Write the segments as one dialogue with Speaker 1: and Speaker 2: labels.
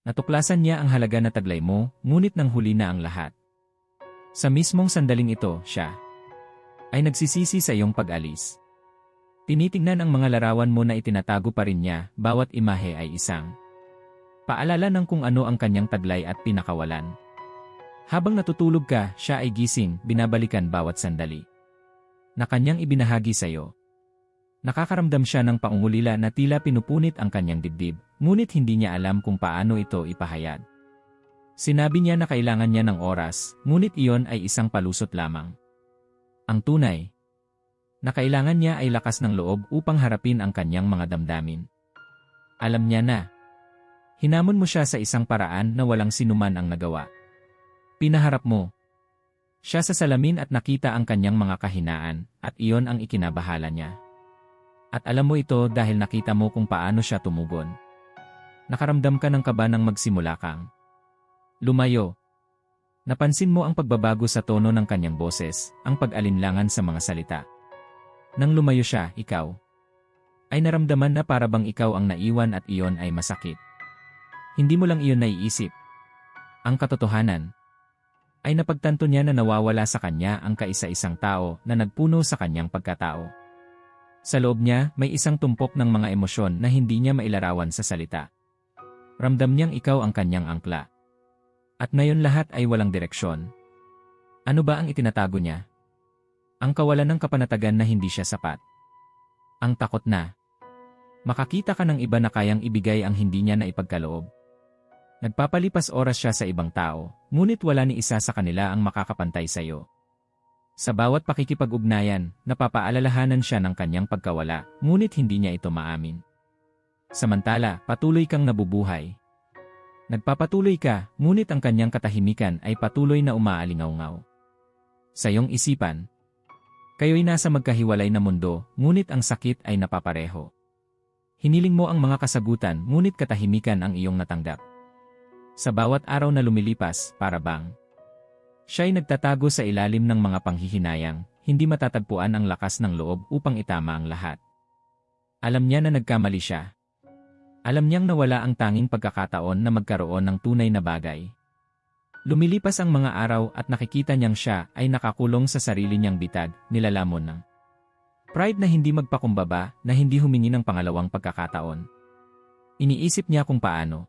Speaker 1: Natuklasan niya ang halaga na taglay mo, ngunit nang huli na ang lahat. Sa mismong sandaling ito, siya ay nagsisisi sa iyong pag-alis. Tinitingnan ang mga larawan mo na itinatago pa rin niya, bawat imahe ay isang paalala ng kung ano ang kanyang taglay at pinakawalan. Habang natutulog ka, siya ay gising, binabalikan bawat sandali na kanyang ibinahagi sa iyo. Nakakaramdam siya ng paungulila na tila pinupunit ang kanyang dibdib, ngunit hindi niya alam kung paano ito ipahayag. Sinabi niya na kailangan niya ng oras, ngunit iyon ay isang palusot lamang. Ang tunay, na kailangan niya ay lakas ng loob upang harapin ang kanyang mga damdamin. Alam niya na. Hinamon mo siya sa isang paraan na walang sinuman ang nagawa. Pinaharap mo. Siya sa salamin at nakita ang kanyang mga kahinaan, at iyon ang ikinabahala niya. At alam mo ito dahil nakita mo kung paano siya tumugon. Nakaramdam ka ng kaba nang magsimula kang. Lumayo. Napansin mo ang pagbabago sa tono ng kanyang boses, ang pag-alinlangan sa mga salita. Nang lumayo siya, ikaw. Ay naramdaman na para bang ikaw ang naiwan at iyon ay masakit. Hindi mo lang iyon naiisip. Ang katotohanan, ay napagtanto niya na nawawala sa kanya ang kaisa-isang tao na nagpuno sa kanyang pagkatao. Sa loob niya, may isang tumpok ng mga emosyon na hindi niya mailarawan sa salita. Ramdam niyang ikaw ang kanyang angkla. At ngayon lahat ay walang direksyon. Ano ba ang itinatago niya? Ang kawalan ng kapanatagan na hindi siya sapat. Ang takot na. Makakita ka ng iba na kayang ibigay ang hindi niya na ipagkaloob. Nagpapalipas oras siya sa ibang tao, ngunit wala ni isa sa kanila ang makakapantay sa iyo. Sa bawat pakikipag-ugnayan, napapaalalahanan siya ng kanyang pagkawala, ngunit hindi niya ito maamin. Samantala, patuloy kang nabubuhay. Nagpapatuloy ka, ngunit ang kanyang katahimikan ay patuloy na umaalingaw-ngaw. Sa iyong isipan, kayo'y nasa magkahiwalay na mundo, ngunit ang sakit ay napapareho. Hiniling mo ang mga kasagutan, ngunit katahimikan ang iyong natanggap. Sa bawat araw na lumilipas, para bang siya'y nagtatago sa ilalim ng mga panghihinayang, hindi matatagpuan ang lakas ng loob upang itama ang lahat. Alam niya na nagkamali siya, alam niyang nawala ang tanging pagkakataon na magkaroon ng tunay na bagay. Lumilipas ang mga araw at nakikita niyang siya ay nakakulong sa sarili niyang bitag, nilalamon ng pride na hindi magpakumbaba, na hindi humingi ng pangalawang pagkakataon. Iniisip niya kung paano.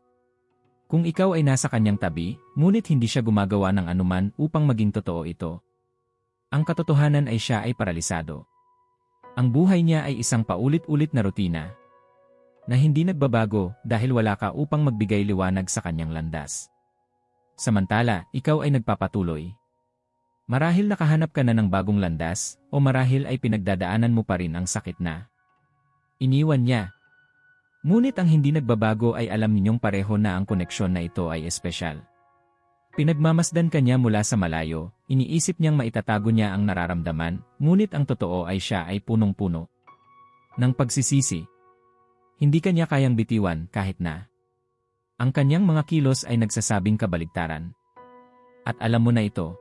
Speaker 1: Kung ikaw ay nasa kanyang tabi, ngunit hindi siya gumagawa ng anuman upang maging totoo ito. Ang katotohanan ay siya ay paralisado. Ang buhay niya ay isang paulit-ulit na rutina, na hindi nagbabago dahil wala ka upang magbigay liwanag sa kanyang landas. Samantala, ikaw ay nagpapatuloy. Marahil nakahanap ka na ng bagong landas, o marahil ay pinagdadaanan mo pa rin ang sakit na. Iniwan niya. Ngunit ang hindi nagbabago ay alam ninyong pareho na ang koneksyon na ito ay espesyal. Pinagmamasdan kanya mula sa malayo, iniisip niyang maitatago niya ang nararamdaman, ngunit ang totoo ay siya ay punong-puno. Nang pagsisisi, hindi kanya kayang bitiwan kahit na. Ang kanyang mga kilos ay nagsasabing kabaligtaran. At alam mo na ito.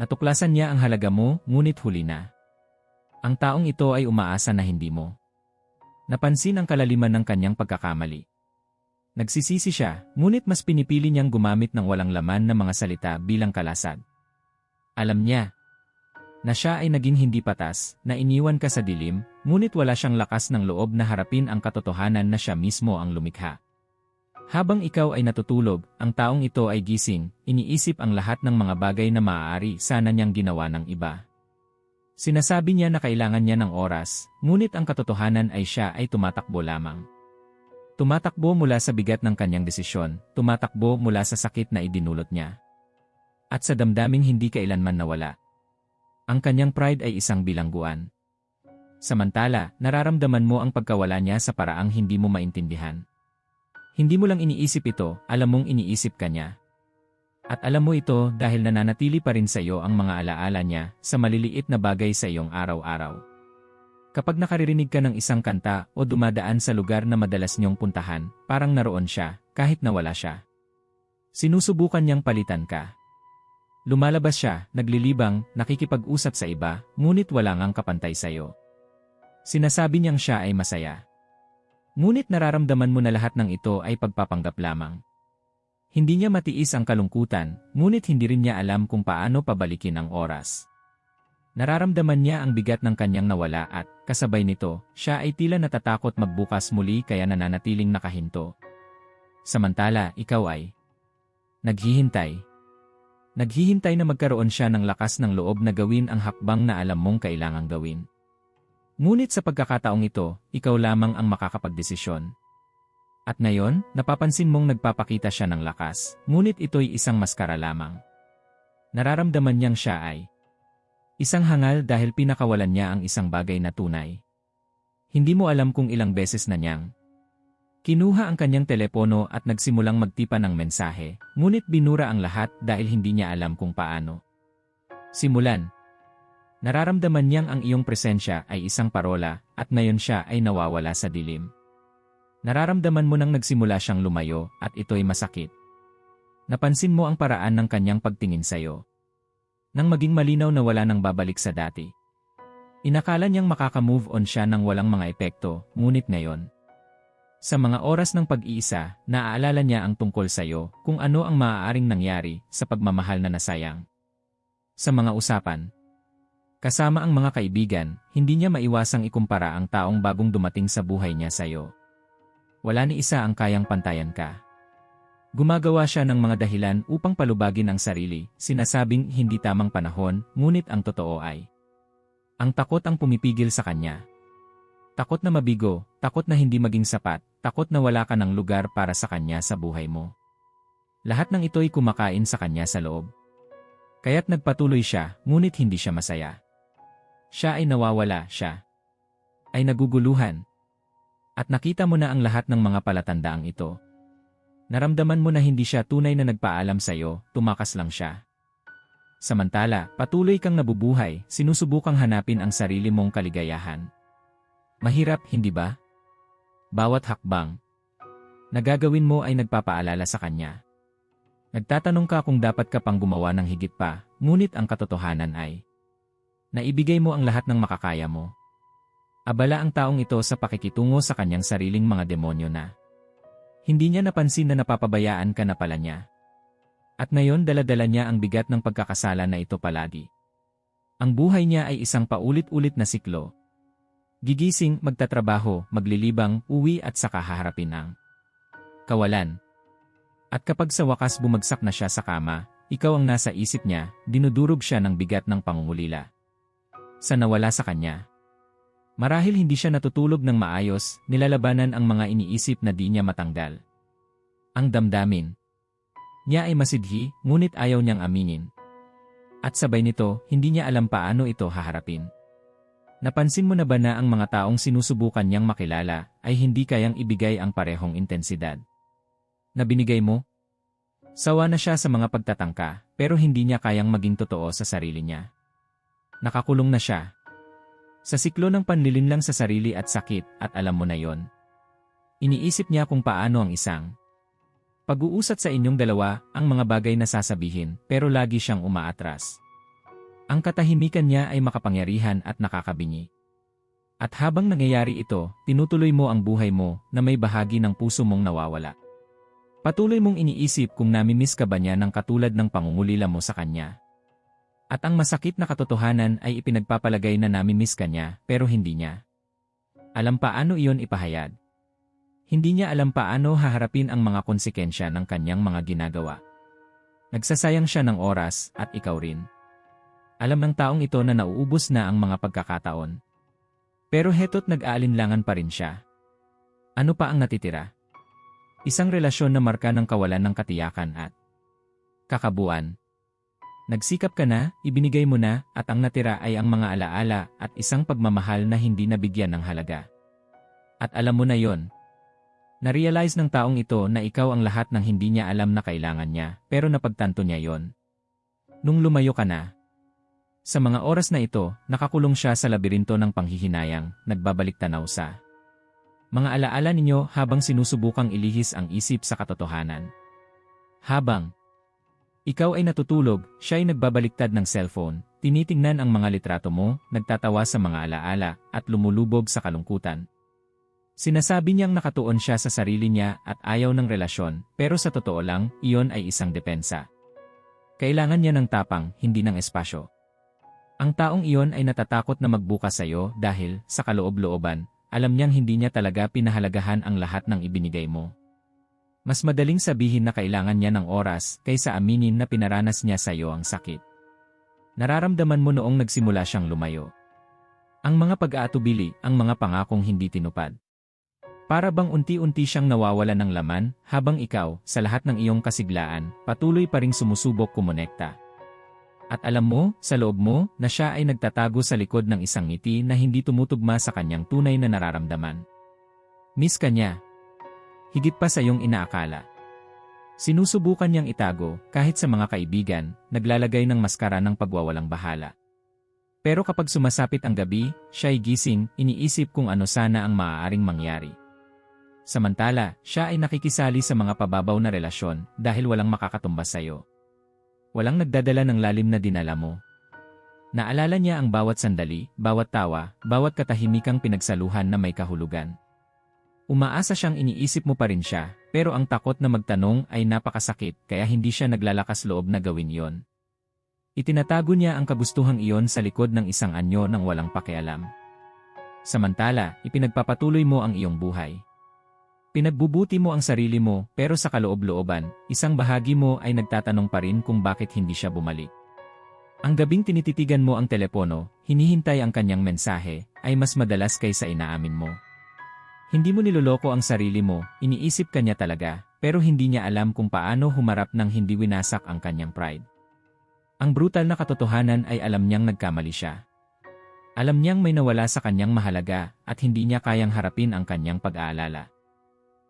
Speaker 1: Natuklasan niya ang halaga mo, ngunit huli na. Ang taong ito ay umaasa na hindi mo. Napansin ang kalaliman ng kanyang pagkakamali. Nagsisisi siya, ngunit mas pinipili niyang gumamit ng walang laman na mga salita bilang kalasad. Alam niya, na siya ay naging hindi patas, na iniwan ka sa dilim, ngunit wala siyang lakas ng loob na harapin ang katotohanan na siya mismo ang lumikha. Habang ikaw ay natutulog, ang taong ito ay gising, iniisip ang lahat ng mga bagay na maaari sana niyang ginawa ng iba. Sinasabi niya na kailangan niya ng oras, ngunit ang katotohanan ay siya ay tumatakbo lamang. Tumatakbo mula sa bigat ng kanyang desisyon, tumatakbo mula sa sakit na idinulot niya. At sa damdaming hindi kailanman nawala. Ang kanyang pride ay isang bilangguan. Samantala, nararamdaman mo ang pagkawala niya sa paraang hindi mo maintindihan. Hindi mo lang iniisip ito, alam mong iniisip ka niya. At alam mo ito dahil nananatili pa rin sa iyo ang mga alaala niya sa maliliit na bagay sa iyong araw-araw. Kapag nakaririnig ka ng isang kanta o dumadaan sa lugar na madalas niyong puntahan, parang naroon siya, kahit nawala siya. Sinusubukan niyang palitan ka. Lumalabas siya, naglilibang, nakikipag-usap sa iba, ngunit wala ngang kapantay sa'yo. Sinasabi niyang siya ay masaya. Ngunit nararamdaman mo na lahat ng ito ay pagpapanggap lamang. Hindi niya matiis ang kalungkutan, ngunit hindi rin niya alam kung paano pabalikin ang oras. Nararamdaman niya ang bigat ng kanyang nawala at, kasabay nito, siya ay tila natatakot magbukas muli kaya nananatiling nakahinto. Samantala, ikaw ay naghihintay. Naghihintay na magkaroon siya ng lakas ng loob na gawin ang hakbang na alam mong kailangang gawin. Ngunit sa pagkakataong ito, ikaw lamang ang makakapagdesisyon. At ngayon, napapansin mong nagpapakita siya ng lakas, ngunit ito'y isang maskara lamang. Nararamdaman niyang siya ay isang hangal dahil pinakawalan niya ang isang bagay na tunay. Hindi mo alam kung ilang beses na niyang kinuha ang kanyang telepono at nagsimulang magtipa ng mensahe, ngunit binura ang lahat dahil hindi niya alam kung paano. Simulan. Nararamdaman niyang ang iyong presensya ay isang parola at ngayon siya ay nawawala sa dilim. Nararamdaman mo nang nagsimula siyang lumayo at ito'y masakit. Napansin mo ang paraan ng kanyang pagtingin sa'yo. Nang maging malinaw na wala nang babalik sa dati. Inakala niyang makaka-move on siya ng walang mga epekto, ngunit ngayon. Sa mga oras ng pag-iisa, naaalala niya ang tungkol sa'yo kung ano ang maaaring nangyari sa pagmamahal na nasayang. Sa mga usapan, kasama ang mga kaibigan, hindi niya maiwasang ikumpara ang taong bagong dumating sa buhay niya sa'yo. Wala ni isa ang kayang pantayan ka. Gumagawa siya ng mga dahilan upang palubagin ang sarili, sinasabing hindi tamang panahon, ngunit ang totoo ay. Ang takot ang pumipigil sa kanya. Takot na mabigo, takot na hindi maging sapat, takot na wala ka ng lugar para sa kanya sa buhay mo. Lahat ng ito'y kumakain sa kanya sa loob. Kaya't nagpatuloy siya, ngunit hindi siya masaya. Siya ay nawawala, siya ay naguguluhan, at nakita mo na ang lahat ng mga palatandaang ito. Naramdaman mo na hindi siya tunay na nagpaalam sa'yo, tumakas lang siya. Samantala, patuloy kang nabubuhay, sinusubukang hanapin ang sarili mong kaligayahan. Mahirap, hindi ba? Bawat hakbang. Nagagawin mo ay nagpapaalala sa kanya. Nagtatanong ka kung dapat ka pang gumawa ng higit pa, ngunit ang katotohanan ay naibigay mo ang lahat ng makakaya mo. Abala ang taong ito sa pakikitungo sa kanyang sariling mga demonyo na. Hindi niya napansin na napapabayaan ka na pala niya. At ngayon daladala niya ang bigat ng pagkakasala na ito palagi. Ang buhay niya ay isang paulit-ulit na siklo. Gigising, magtatrabaho, maglilibang, uwi at saka haharapin ang kawalan. At kapag sa wakas bumagsak na siya sa kama, ikaw ang nasa isip niya, dinudurog siya ng bigat ng pangungulila. Sa nawala sa kanya. Marahil hindi siya natutulog ng maayos, nilalabanan ang mga iniisip na di niya matanggal. Ang damdamin. Niya ay masidhi, ngunit ayaw niyang aminin. At sabay nito, hindi niya alam paano ito haharapin. Napansin mo na ba na ang mga taong sinusubukan niyang makilala ay hindi kayang ibigay ang parehong intensidad? Na binigay mo? Sawa na siya sa mga pagtatangka, pero hindi niya kayang maging totoo sa sarili niya. Nakakulong na siya, sa siklo ng panlilinlang sa sarili at sakit at alam mo na yon. Iniisip niya kung paano ang isang pag-uusat sa inyong dalawa ang mga bagay na sasabihin pero lagi siyang umaatras. Ang katahimikan niya ay makapangyarihan at nakakabingi. At habang nangyayari ito, tinutuloy mo ang buhay mo na may bahagi ng puso mong nawawala. Patuloy mong iniisip kung namimiss ka ba niya ng katulad ng pangungulila mo sa kanya. At ang masakit na katotohanan ay ipinagpapalagay na namimiss ka niya pero hindi niya. Alam paano iyon ipahayag. Hindi niya alam paano haharapin ang mga konsekensya ng kanyang mga ginagawa. Nagsasayang siya ng oras at ikaw rin. Alam ng taong ito na nauubos na ang mga pagkakataon. Pero heto't nag-aalinlangan pa rin siya. Ano pa ang natitira? Isang relasyon na marka ng kawalan ng katiyakan at kakabuan. Nagsikap ka na, ibinigay mo na, at ang natira ay ang mga alaala at isang pagmamahal na hindi nabigyan ng halaga. At alam mo na yon. Na-realize ng taong ito na ikaw ang lahat ng hindi niya alam na kailangan niya, pero napagtanto niya yon. Nung lumayo ka na. Sa mga oras na ito, nakakulong siya sa labirinto ng panghihinayang, nagbabalik tanaw sa mga alaala ninyo habang sinusubukang ilihis ang isip sa katotohanan. Habang ikaw ay natutulog, siya ay nagbabaliktad ng cellphone, tinitingnan ang mga litrato mo, nagtatawa sa mga alaala, at lumulubog sa kalungkutan. Sinasabi niyang nakatuon siya sa sarili niya at ayaw ng relasyon, pero sa totoo lang, iyon ay isang depensa. Kailangan niya ng tapang, hindi ng espasyo. Ang taong iyon ay natatakot na magbukas sa iyo dahil, sa kaloob-looban, alam niyang hindi niya talaga pinahalagahan ang lahat ng ibinigay mo. Mas madaling sabihin na kailangan niya ng oras kaysa aminin na pinaranas niya sa iyo ang sakit. Nararamdaman mo noong nagsimula siyang lumayo. Ang mga pag-aatubili, ang mga pangakong hindi tinupad. Para bang unti-unti siyang nawawala ng laman, habang ikaw, sa lahat ng iyong kasiglaan, patuloy pa ring sumusubok kumonekta. At alam mo, sa loob mo, na siya ay nagtatago sa likod ng isang ngiti na hindi tumutugma sa kanyang tunay na nararamdaman. Miss ka niya. Higit pa sa iyong inaakala. Sinusubukan niyang itago, kahit sa mga kaibigan, naglalagay ng maskara ng pagwawalang bahala. Pero kapag sumasapit ang gabi, siya'y gising, iniisip kung ano sana ang maaaring mangyari. Samantala, siya ay nakikisali sa mga pababaw na relasyon dahil walang makakatumbas sa iyo. Walang nagdadala ng lalim na dinala mo. Naalala niya ang bawat sandali, bawat tawa, bawat katahimikang pinagsaluhan na may kahulugan. Umaasa siyang iniisip mo pa rin siya, pero ang takot na magtanong ay napakasakit kaya hindi siya naglalakas loob na gawin yon. Itinatago niya ang kagustuhang iyon sa likod ng isang anyo ng walang pakialam. Samantala, ipinagpapatuloy mo ang iyong buhay. Pinagbubuti mo ang sarili mo pero sa kaloob-looban, isang bahagi mo ay nagtatanong pa rin kung bakit hindi siya bumalik. Ang gabing tinititigan mo ang telepono, hinihintay ang kanyang mensahe, ay mas madalas kaysa inaamin mo. Hindi mo niloloko ang sarili mo, iniisip kanya talaga, pero hindi niya alam kung paano humarap ng hindi winasak ang kanyang pride. Ang brutal na katotohanan ay alam niyang nagkamali siya. Alam niyang may nawala sa kanyang mahalaga at hindi niya kayang harapin ang kanyang pag-aalala.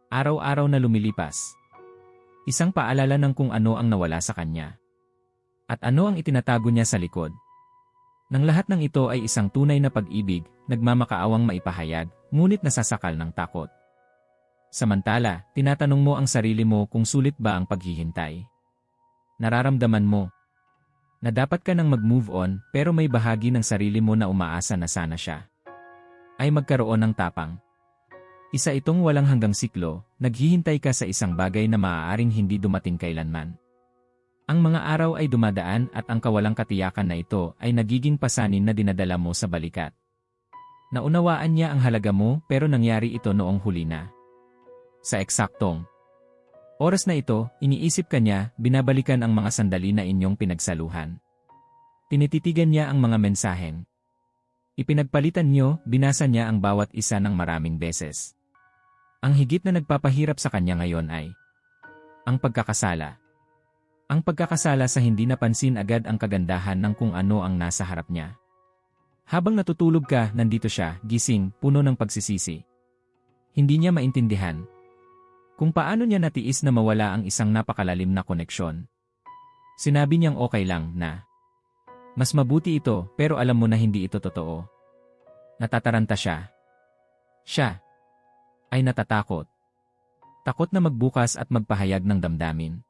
Speaker 1: Araw-araw na lumilipas. Isang paalala ng kung ano ang nawala sa kanya. At ano ang itinatago niya sa likod. Nang lahat ng ito ay isang tunay na pag-ibig, nagmamakaawang maipahayag, ngunit nasasakal ng takot. Samantala, tinatanong mo ang sarili mo kung sulit ba ang paghihintay. Nararamdaman mo na dapat ka nang mag-move on pero may bahagi ng sarili mo na umaasa na sana siya ay magkaroon ng tapang. Isa itong walang hanggang siklo, naghihintay ka sa isang bagay na maaaring hindi dumating kailanman. Ang mga araw ay dumadaan at ang kawalang katiyakan na ito ay nagiging pasanin na dinadala mo sa balikat. Naunawaan niya ang halaga mo pero nangyari ito noong huli na. Sa eksaktong oras na ito, iniisip ka niya, binabalikan ang mga sandali na inyong pinagsaluhan. Tinititigan niya ang mga mensaheng. Ipinagpalitan niyo, binasa niya ang bawat isa ng maraming beses. Ang higit na nagpapahirap sa kanya ngayon ay ang pagkakasala. Ang pagkakasala sa hindi napansin agad ang kagandahan ng kung ano ang nasa harap niya. Habang natutulog ka, nandito siya, gising, puno ng pagsisisi. Hindi niya maintindihan kung paano niya natiis na mawala ang isang napakalalim na koneksyon. Sinabi niyang okay lang na mas mabuti ito pero alam mo na hindi ito totoo. Natataranta siya. Siya ay natatakot. Takot na magbukas at magpahayag ng damdamin.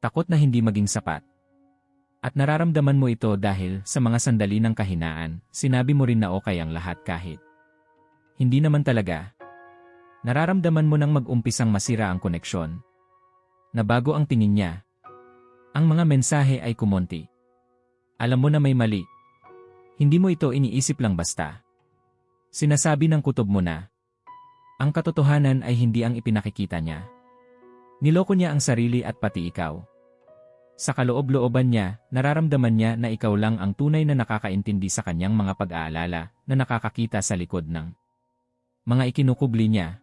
Speaker 1: Takot na hindi maging sapat. At nararamdaman mo ito dahil sa mga sandali ng kahinaan, sinabi mo rin na okay ang lahat kahit. Hindi naman talaga. Nararamdaman mo nang mag-umpisang masira ang koneksyon. Na bago ang tingin niya. Ang mga mensahe ay kumonti. Alam mo na may mali. Hindi mo ito iniisip lang basta. Sinasabi ng kutob mo na, ang katotohanan ay hindi ang ipinakikita niya. Niloko niya ang sarili at pati ikaw. Sa kaloob-looban niya, nararamdaman niya na ikaw lang ang tunay na nakakaintindi sa kanyang mga pag-aalala na nakakakita sa likod ng mga ikinukubli niya.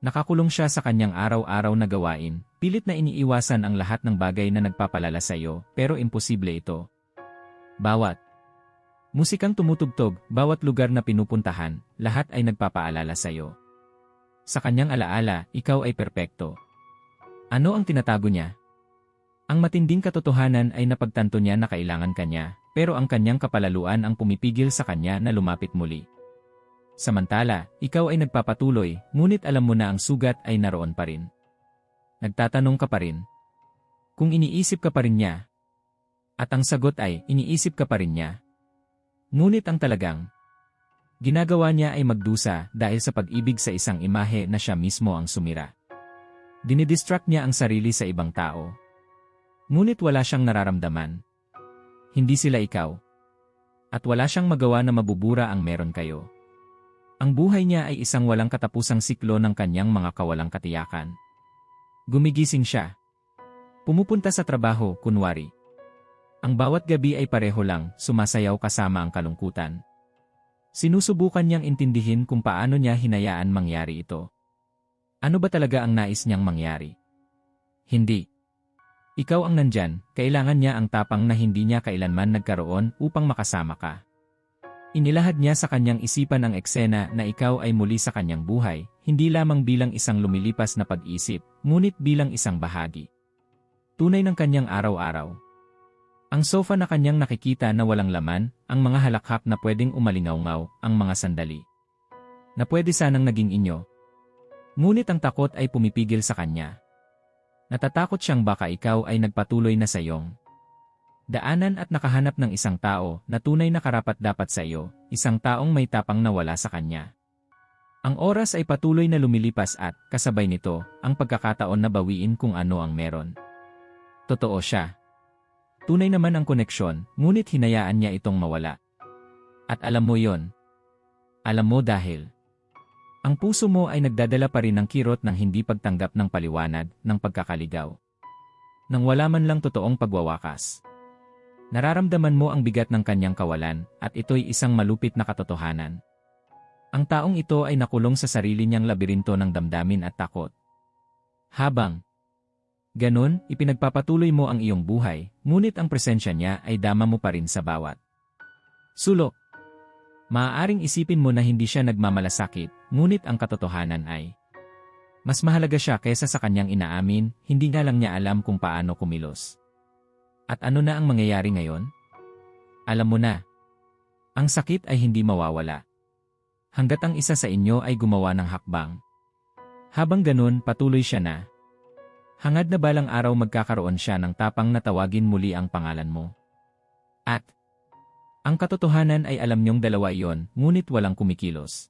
Speaker 1: Nakakulong siya sa kanyang araw-araw na gawain, pilit na iniiwasan ang lahat ng bagay na nagpapalala sa iyo, pero imposible ito. Bawat musikang tumutugtog, bawat lugar na pinupuntahan, lahat ay nagpapaalala sa iyo. Sa kanyang alaala, ikaw ay perpekto. Ano ang tinatago niya? Ang matinding katotohanan ay napagtanto niya na kailangan kanya, pero ang kanyang kapalaluan ang pumipigil sa kanya na lumapit muli. Samantala, ikaw ay nagpapatuloy, ngunit alam mo na ang sugat ay naroon pa rin. Nagtatanong ka pa rin. Kung iniisip ka pa rin niya. At ang sagot ay, iniisip ka pa rin niya. Ngunit ang talagang Ginagawa niya ay magdusa dahil sa pag-ibig sa isang imahe na siya mismo ang sumira. Dinidistract niya ang sarili sa ibang tao. Ngunit wala siyang nararamdaman. Hindi sila ikaw. At wala siyang magawa na mabubura ang meron kayo. Ang buhay niya ay isang walang katapusang siklo ng kanyang mga kawalang katiyakan. Gumigising siya. Pumupunta sa trabaho, kunwari. Ang bawat gabi ay pareho lang, sumasayaw kasama ang kalungkutan. Sinusubukan niyang intindihin kung paano niya hinayaan mangyari ito. Ano ba talaga ang nais niyang mangyari? Hindi. Ikaw ang nandyan, kailangan niya ang tapang na hindi niya kailanman nagkaroon upang makasama ka. Inilahad niya sa kanyang isipan ang eksena na ikaw ay muli sa kanyang buhay, hindi lamang bilang isang lumilipas na pag-isip, ngunit bilang isang bahagi. Tunay ng kanyang araw-araw. Ang sofa na kanyang nakikita na walang laman, ang mga halakhak na pwedeng umalingaw ang mga sandali. Na pwede sanang naging inyo. Ngunit ang takot ay pumipigil sa kanya. Natatakot siyang baka ikaw ay nagpatuloy na sa iyong daanan at nakahanap ng isang tao na tunay na karapat dapat sa iyo, isang taong may tapang na wala sa kanya. Ang oras ay patuloy na lumilipas at, kasabay nito, ang pagkakataon na bawiin kung ano ang meron. Totoo siya. Tunay naman ang koneksyon, ngunit hinayaan niya itong mawala. At alam mo yon. Alam mo dahil. Ang puso mo ay nagdadala pa rin ng kirot ng hindi pagtanggap ng paliwanag ng pagkakaligaw. Nang wala man lang totoong pagwawakas. Nararamdaman mo ang bigat ng kanyang kawalan at ito'y isang malupit na katotohanan. Ang taong ito ay nakulong sa sarili niyang labirinto ng damdamin at takot. Habang Ganon, ipinagpapatuloy mo ang iyong buhay, ngunit ang presensya niya ay dama mo pa rin sa bawat. Sulok. Maaaring isipin mo na hindi siya nagmamalasakit, ngunit ang katotohanan ay mas mahalaga siya kaysa sa kanyang inaamin, hindi nga lang niya alam kung paano kumilos. At ano na ang mangyayari ngayon? Alam mo na. Ang sakit ay hindi mawawala. Hanggat ang isa sa inyo ay gumawa ng hakbang. Habang ganun, patuloy siya na, Hangad na balang araw magkakaroon siya ng tapang na tawagin muli ang pangalan mo. At, ang katotohanan ay alam niyong dalawa iyon, ngunit walang kumikilos.